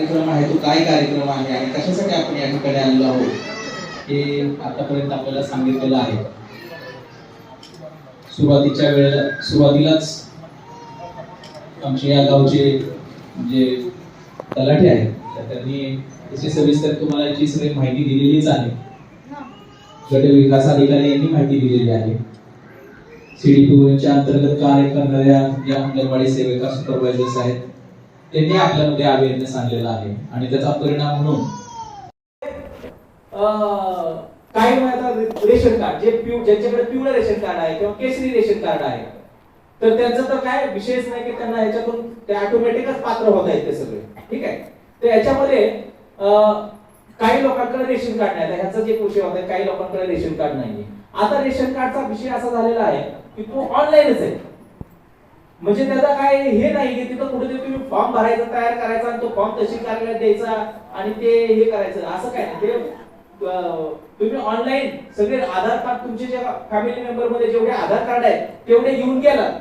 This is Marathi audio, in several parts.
कार्यक्रम आहे? तो काय कार्यक्रम आहे आणि कशासाठी आपण या ठिकाणी आलेलो आहोत हे आतापर्यंत आपल्याला सांगितलेलं आहे. सुरुवातीच्या वेळेला सुरुवातीलाच आमचे या गावचे जे तलाठी आहेत तर त्यांनी त्याची सविस्तर तुम्हाला याची सगळी माहिती दिलेलीच आहे. गट विकास अधिकारी यांनी माहिती दिलेली आहे. सीडीपीच्या अंतर्गत कार्य करणाऱ्या या अंगणवाडी सेविका सुपरवायझर्स आहेत. त्यांनी आपल्यामध्ये अवेअरनेस आणलेला आहे आणि त्याचा परिणाम म्हणून. काही रेशन कार्ड जे पिव ज्यांच्याकडे पिवळं रेशन कार्ड आहे किंवा केसरी रेशन कार्ड आहे तर त्यांचं तर काय विशेष नाही की त्यांना याच्यातून ते ऑटोमॅटिकच पात्र होत आहेत ते सगळे. ठीक आहे? तर याच्यामध्ये काही लोकांकडे रेशन कार्ड नाही. आता ह्याचा जे विषय होता काही लोकांकडे रेशन कार्ड नाहीये. आता रेशन कार्डचा विषय असा झालेला आहे की तो ऑनलाईनच आहे. म्हणजे त्याचा काय हे नाही की तिथं कुठेतरी तुम्ही फॉर्म भरायचा तयार करायचा आणि तो फॉर्म तहसील कार्यालयात द्यायचा आणि ते हे करायचं. असं काय नाही. ते तुम्ही ऑनलाईन सगळे आधार कार्ड तुमचे जे फॅमिली मेंबरमध्ये जेवढे आधार कार्ड आहेत तेवढे घेऊन गेलात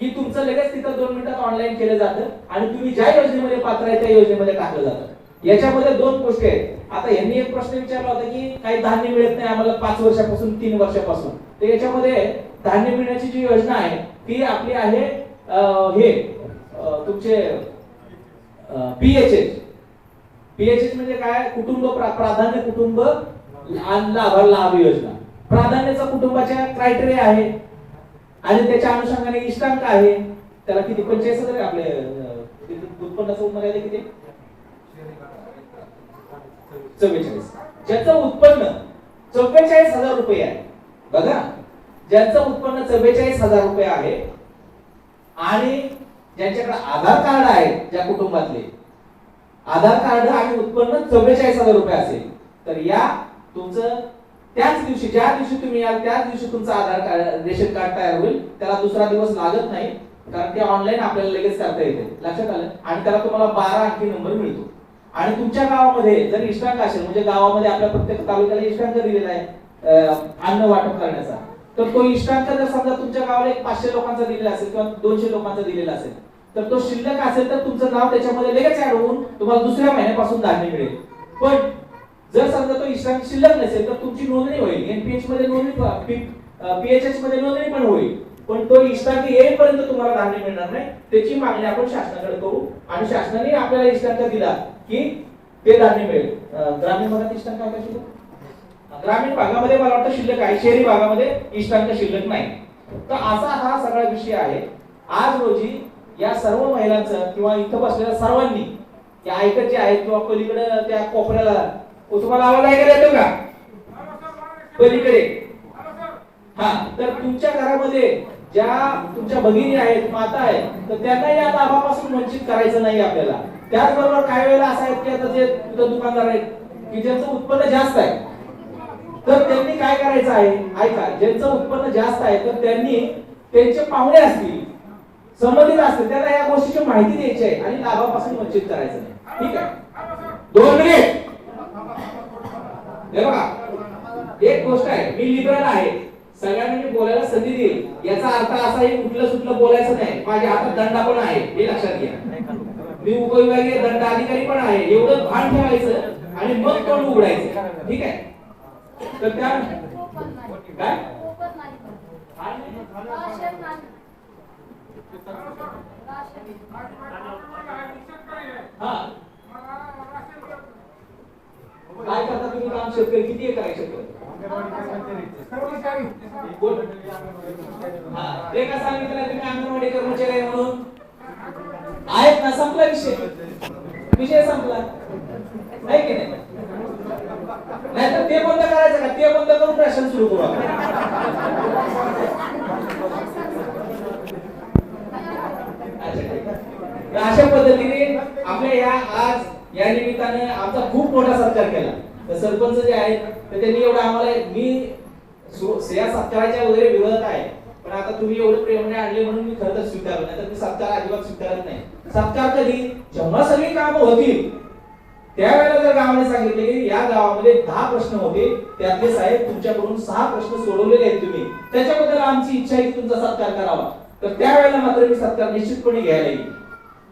की तुमचं लगेच तिथं दोन मिनिटात ऑनलाईन केलं जातं आणि तुम्ही ज्या योजनेमध्ये पात्र आहे त्या योजनेमध्ये टाकलं जातं. याच्यामध्ये दोन गोष्टी आहेत. आता यांनी एक प्रश्न विचारला होता की काही धान्य मिळत नाही आम्हाला पाच वर्षापासून तीन वर्षापासून. तर याच्यामध्ये धान्य मिळण्याची जी योजना आहे ती आपली आहे हे तुमचे पीएचएच पीएचएच म्हणजे काय? कुटुंब प्राधान्य कुटुंब आणि लाभ लाभ योजना. प्राधान्याचा कुटुंबाच्या क्रायटेरिया आहे. आणि त्याच्या अनुषंगाने इष्टांक आहे. त्याला किती? पंचायत हजार आपले उत्पन्नाचं मर्यादा किती? चव्वेचाळीस. ज्याचं उत्पन्न चव्वेचाळीस हजार रुपये आहे. बघा. ज्यांचं उत्पन्न चव्वेचाळीस हजार रुपये आहे आणि ज्यांच्याकडे आधार कार्ड आहे ज्या कुटुंबातले आधार कार्ड आणि उत्पन्न चव्वेचाळीस हजार रुपये असेल तर या तुमचं त्याच दिवशी ज्या दिवशी तुम्ही याल त्याच दिवशी तुमचं आधार कार्ड रेशन कार्ड तयार होईल. त्याला दुसरा दिवस लागत नाही कारण ते ऑनलाईन आपल्याला लगेच करता येते. लक्षात आलं? आणि त्याला तुम्हाला बारा अंकी नंबर मिळतो. आणि तुमच्या गावामध्ये जर इष्टांक असेल म्हणजे गावामध्ये आपल्या प्रत्येक तालुक्याला इष्टांक दिलेला आहे अन्न वाटप करण्याचा तर तो इष्टांक जर समजा तुमच्या गावाला एक पाचशे लोकांचा दिलेला असेल किंवा दोनशे लोकांचा दिलेला असेल तर तो शिल्लक असेल तर तुमचं नाव त्याच्यामध्ये लगेच ऍड होऊन तुम्हाला दुसऱ्या महिन्यापासून धान्य मिळेल. पण जर समजा तो इष्टांक शिल्लक नसेल तर तुमची नोंदणी होईल. एनपीएच मध्ये नोंदणी पीएचएच मध्ये नोंदणी पण होईल. पण तो इष्टांक येईपर्यंत तुम्हाला धान्य मिळणार नाही. त्याची मागणी आपण शासनाकडे करू. आणि शासनाने आपल्याला इष्टांक दिला की ते धान्य मिळेल. ग्रामीण भागात इष्टांक काय ग्रामीण भागामध्ये मला वाटतं शिल्लक आहे. शहरी भागामध्ये इष्टांक शिल्लक नाही. तर असा हा सगळा विषय आहे. आज रोजी या सर्व महिलांचं किंवा इथं बसलेल्या सर्वांनी या ऐकत जे आहेत किंवा पलीकडे त्या कोपऱ्याला तुम्हाला आवाज ऐकायला येतो का? पलीकडे. हा तर तुमच्या घरामध्ये ज्या तुमच्या भगिनी आहेत माता आहेत तर त्यांना या लाभापासून वंचित करायचं नाही आपल्याला. त्याचबरोबर काही वेळेला असं आहेत की आता जे दुकानदार आहेत की ज्यांचं उत्पन्न जास्त आहे तर त्यांनी काय करायचं आहे? ऐका ज्यांचं उत्पन्न जास्त आहे तर त्यांनी त्यांचे पाहुणे असतील संबंधित असतील त्यांना या गोष्टीची माहिती द्यायची आहे आणि लाभापासून वंचित करायचं नाही ठीक आहे? दोन मिनिट हे बघा एक गोष्ट आहे मी लिबरल आहे. सगळ्यांना मी बोलायला संधी देईल. याचा अर्थ असा आहे कुठलं सुटलं बोलायचं नाही. माझ्या हातात दंडा पण आहे हे लक्षात घ्या. मी उपविभागीय दंड अधिकारी पण आहे एवढं भान ठेवायचं आणि मग तोंड उघडायचं. ठीक आहे? तर त्या काय? काय करता तुम्ही काम शेतकरी? किती एकर आहे शेतकरी? कोण? हा, ते का सांगितलं तुम्ही अंगणवाडी कर्मचारी आहे म्हणून? आहेत ना संपला विषय. विषय संपला. नाही की नाही नाहीतर ते बंद करायचं का ते बंद करून राशन सुरू करू आपण. अच्छा, ठीक आहे. तर अशा पद्धतीने आपल्या या आज या निमित्ताने आमचा खूप मोठा सत्कार केला. तर सरपंच जे आहेत तर त्यांनी एवढं आम्हाला मी या सत्काराच्या वगैरे विरोधात आहे. पण आता तुम्ही एवढं प्रेमाने आणले म्हणून मी खरं तर स्वीकारलं नाही. तर मी सत्कार अजिबात स्वीकारत नाही. सत्कार कधी? जेव्हा सगळी कामं होतील त्यावेळेला जर गावाने सांगितले की या गावामध्ये दहा प्रश्न होते त्यातले साहेब तुमच्याकडून सहा प्रश्न सोडवलेले आहेत तुम्ही. त्याच्याबद्दल आमची इच्छा आहे की तुमचा सत्कार करावा. तर त्यावेळेला मात्र मी सत्कार निश्चितपणे घ्यायला येईल.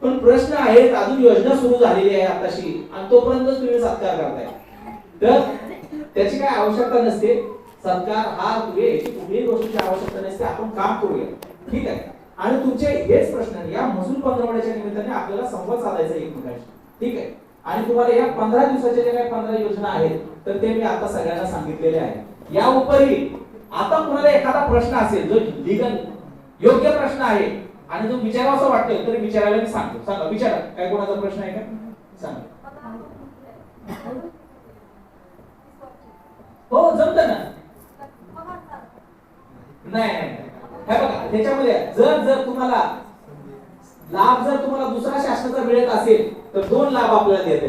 पण प्रश्न आहेत अजून योजना सुरू झालेली आहे आताशी. आणि तोपर्यंतच तुम्ही सत्कार करताय. तर त्याची काय आवश्यकता नसते. सत्कार हा तुझे याची कुठलीही गोष्टीची आवश्यकता नसते. आपण काम करूया. ठीक आहे? आणि तुमचे हेच प्रश्न या महसूल पंधरवड्याच्या निमित्ताने आपल्याला संवाद साधायचा आहे एकमेकांशी. ठीक आहे? आणि तुम्हाला या पंधरा दिवसाच्या ज्या काही पंधरा योजना आहेत तर ते मी आता सगळ्यांना सांगितलेले आहे या उपरी आता कुणाला एखादा प्रश्न असेल जो लिगल योग्य प्रश्न आहे आणि जो असं वाटतोय तरी विचारायला मी सांगतो. सांगा विचारा. काय कोणाचा प्रश्न आहे का? सांगा. हो जमत ना? नाही हे बघा त्याच्यामध्ये जर जर तुम्हाला लाभ जर तुम्हाला दुसरा शासनाचा मिळत असेल तर दोन लाभ आपल्याला देते